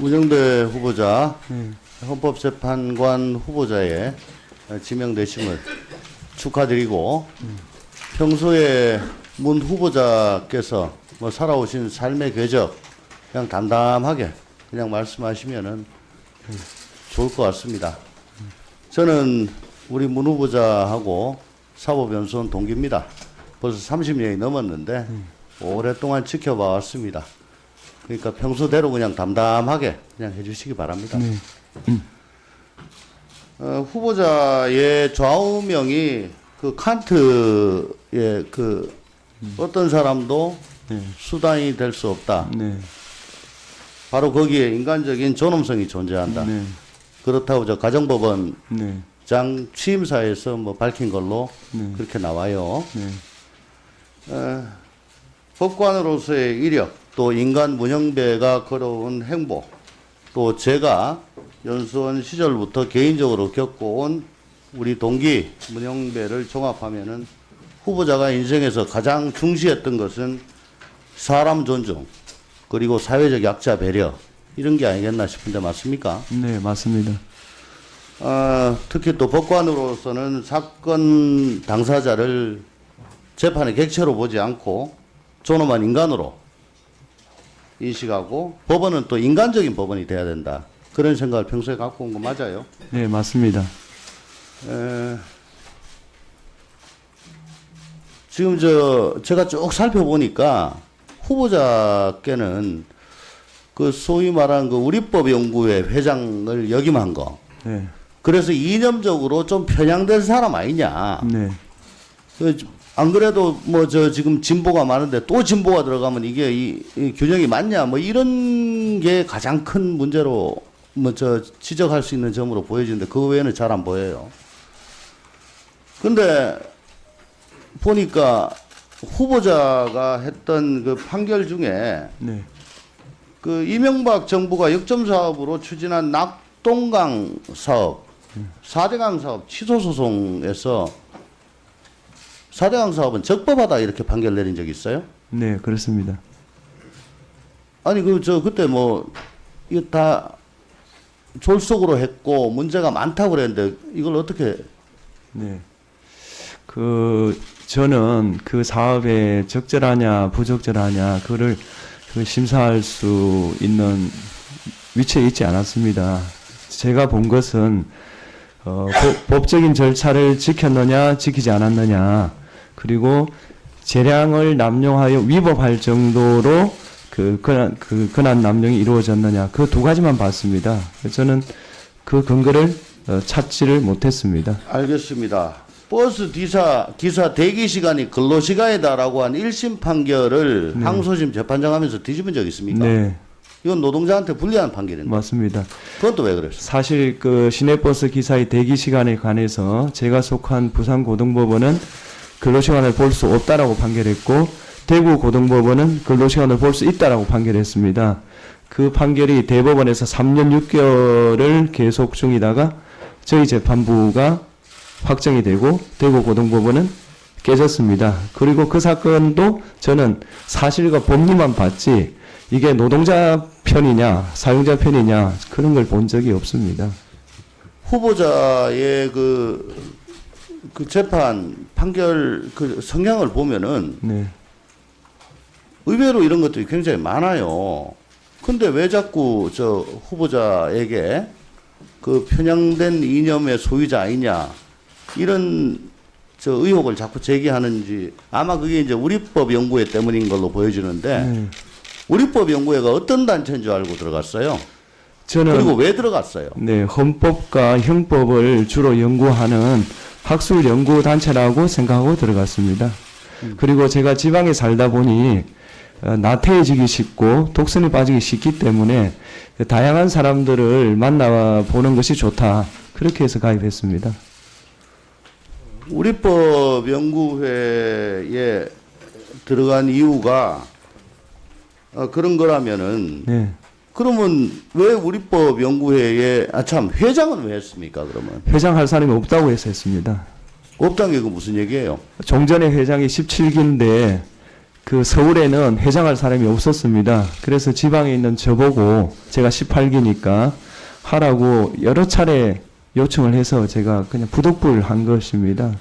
문영배 후보자 네. 헌법재판관 후보자에 지명되심을 축하드리고 평소에 문 후보자께서 뭐 살아오신 삶의 궤적 그냥 담담하게 그냥 말씀하시면은 좋을 것 같습니다. 저는 우리 문 후보자하고 사법연수원 동기입니다. 벌써 30년이 넘었는데 오랫동안 지켜봐 왔습니다. 그러니까 평소대로 그냥 담담하게 그냥 해주시기 바랍니다. 네. 어, 후보자의 좌우명이 그 칸트의 그 어떤 사람도 네. 수단이 될 수 없다. 네. 바로 거기에 인간적인 존엄성이 존재한다. 네. 그렇다고 저 가정법원장 네. 취임사에서 뭐 밝힌 걸로 네. 그렇게 나와요. 네. 어, 법관으로서의 이력, 또 인간 문형배가 걸어온 행보, 또 제가 연수원 시절부터 개인적으로 겪어온 우리 동기 문형배를 종합하면은 후보자가 인생에서 가장 중시했던 것은 사람 존중, 그리고 사회적 약자 배려, 이런 게 아니겠나 싶은데 맞습니까? 네, 맞습니다. 어, 특히 또 법관으로서는 사건 당사자를 재판의 객체로 보지 않고 존엄한 인간으로 인식하고 법원은 또 인간적인 법원이 돼야 된다. 그런 생각을 평소에 갖고 온 거 맞아요. 네, 맞습니다. 에, 지금 저 제가 쭉 살펴보니까 후보자께는 그 소위 말하는 그 우리법 연구회 회장을 역임한 거. 네. 그래서 이념적으로 좀 편향된 사람 아니냐. 네. 그, 안 그래도 뭐 저 지금 진보가 많은데 또 진보가 들어가면 이게 이, 이 균형이 맞냐. 뭐 이런 게 가장 큰 문제로 뭐 저 지적할 수 있는 점으로 보여지는데 그 외에는 잘 안 보여요. 근데 보니까 후보자가 했던 그 판결 중에 네. 그 이명박 정부가 역점 사업으로 추진한 낙동강 사업, 4대강 사업 취소 소송에서 4대강 사업은 적법하다 이렇게 판결 내린 적 있어요? 네, 그렇습니다. 아니 그 저 그때 뭐 이거 다 졸속으로 했고 문제가 많다고 그랬는데 이걸 어떻게 네. 그 저는 그 사업에 적절하냐 부적절하냐 그를 그 심사할 수 있는 위치에 있지 않았습니다. 제가 본 것은 어, 법, 법적인 절차를 지켰느냐 지키지 않았느냐 그리고 재량을 남용하여 위법할 정도로 그 근한 그 근한 남용이 이루어졌느냐 그 두 가지만 봤습니다. 저는 그 근거를 어, 찾지를 못했습니다. 알겠습니다. 버스 기사 기사 대기 시간이 근로 시간이다라고 한 1심 판결을 항소심 재판장 하면서 뒤집은 적 있습니까? 네, 이건 노동자한테 불리한 판결인데. 맞습니다. 그건 또 왜 그랬어요? 사실 그 시내버스 기사의 대기 시간에 관해서 제가 속한 부산고등법원은 근로시간을 볼 수 없다라고 판결했고 대구고등법원은 근로시간을 볼 수 있다라고 판결했습니다. 그 판결이 대법원에서 3년 6개월을 계속 중이다가 저희 재판부가 확정이 되고 대구고등법원은 깨졌습니다. 그리고 그 사건도 저는 사실과 법리만 봤지 이게 노동자 편이냐 사용자 편이냐 그런 걸 본 적이 없습니다. 후보자의 그, 그 재판 판결 그 성향을 보면은 네. 의외로 이런 것들이 굉장히 많아요. 근데 왜 자꾸 저 후보자에게 그 편향된 이념의 소유자 아니냐 이런 저 의혹을 자꾸 제기하는지 아마 그게 이제 우리법 연구회 때문인 걸로 보여지는데 네. 우리법 연구회가 어떤 단체인 줄 알고 들어갔어요. 저는 그리고 왜 들어갔어요? 네, 헌법과 형법을 주로 연구하는 학술 연구 단체라고 생각하고 들어갔습니다. 그리고 제가 지방에 살다 보니 어, 나태해지기 쉽고 독선에 빠지기 쉽기 때문에 다양한 사람들을 만나 보는 것이 좋다. 그렇게 해서 가입했습니다. 우리법 연구회에 들어간 이유가 어, 그런 거라면은 네. 그러면 왜 우리법 연구회에 아 참 회장은 왜 했습니까? 그러면 회장 할 사람이 없다고 해서 했습니다. 없다는 게 그 무슨 얘기예요? 종전의 회장이 17기인데 그 서울에는 회장할 사람이 없었습니다. 그래서 지방에 있는 저보고 제가 18기니까 하라고 여러 차례 요청을 해서 제가 그냥 부독불 한 것입니다.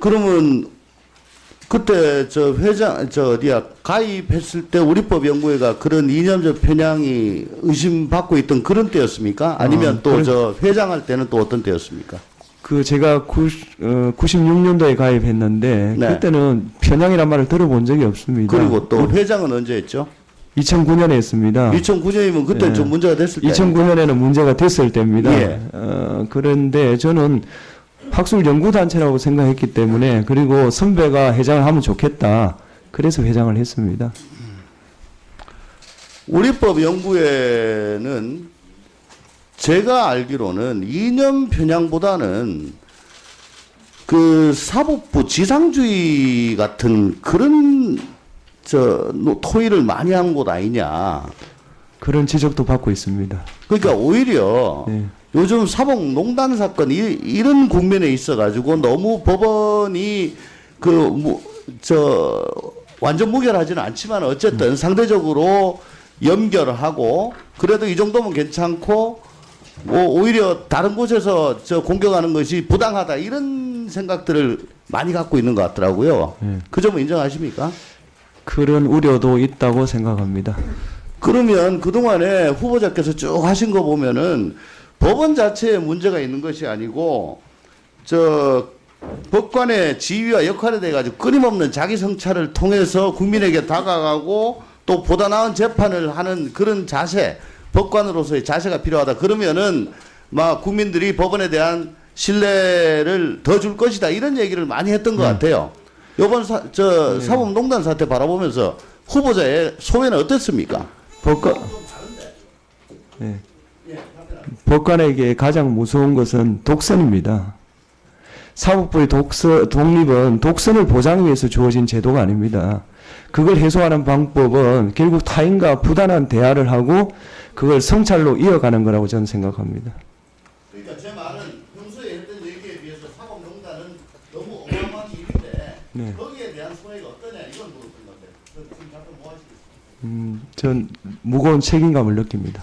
그러면 그때 저 회장 저 어디야 가입했을 때 우리법 연구회가 그런 이념적 편향이 의심받고 있던 그런 때였습니까? 아니면 어, 또 그래- 저 회장할 때는 또 어떤 때였습니까? 그 제가 90, 어, 96년도에 가입했는데 네. 그때는 편향이란 말을 들어본 적이 없습니다. 그리고 또 회장은 언제 했죠? 2009년에 했습니다. 2009년이면 그때 네. 좀 문제가 됐을 때. 2009년에는 문제가 됐을 때입니다. 예. 어, 그런데 저는 학술 연구 단체라고 생각했기 때문에 그리고 선배가 회장을 하면 좋겠다. 그래서 회장을 했습니다. 우리법 연구회는 제가 알기로는 이념 편향보다는 그 사법부 지상주의 같은 그런 저 노- 토의를 많이 한 곳 아니냐. 그런 지적도 받고 있습니다. 그러니까 오히려 네. 요즘 사법농단 사건 이, 이런 국면에 있어가지고 너무 법원이 그저 완전 무결하지는 않지만 어쨌든 상대적으로 연결하고 그래도 이 정도면 괜찮고 뭐 오히려 다른 곳에서 저 공격하는 것이 부당하다 이런 생각들을 많이 갖고 있는 것 같더라고요. 네. 그 점은 인정하십니까? 그런 우려도 있다고 생각합니다. 그러면 그동안에 후보자께서 쭉 하신 거 보면은 법원 자체에 문제가 있는 것이 아니고 저 법관의 지위와 역할에 대해 가지고 끊임없는 자기 성찰을 통해서 국민에게 다가가고 또 보다 나은 재판을 하는 그런 자세, 법관으로서의 자세가 필요하다. 그러면은 막 국민들이 법원에 대한 신뢰를 더 줄 것이다. 이런 얘기를 많이 했던 것 같아요. 요번 사, 저 사법농단 사태 바라보면서 후보자의 소회는 어땠습니까? 법관 네. 법관에게 가장 무서운 것은 독선입니다. 사법부의 독서, 독립은 독선을 보장하기 위해서 주어진 제도가 아닙니다. 그걸 해소하는 방법은 결국 타인과 부단한 대화를 하고 그걸 성찰로 이어가는 거라고 저는 생각합니다. 그러니까 제 말은 평소에 했던 얘기에 비해서 사법농단은 너무 어마어마한 일인데 네. 거기에 대한 소회가 어떠냐 이건 물었던 건데 그 지금 답변 뭐 하시겠어요? 음, 전 무거운 책임감을 느낍니다.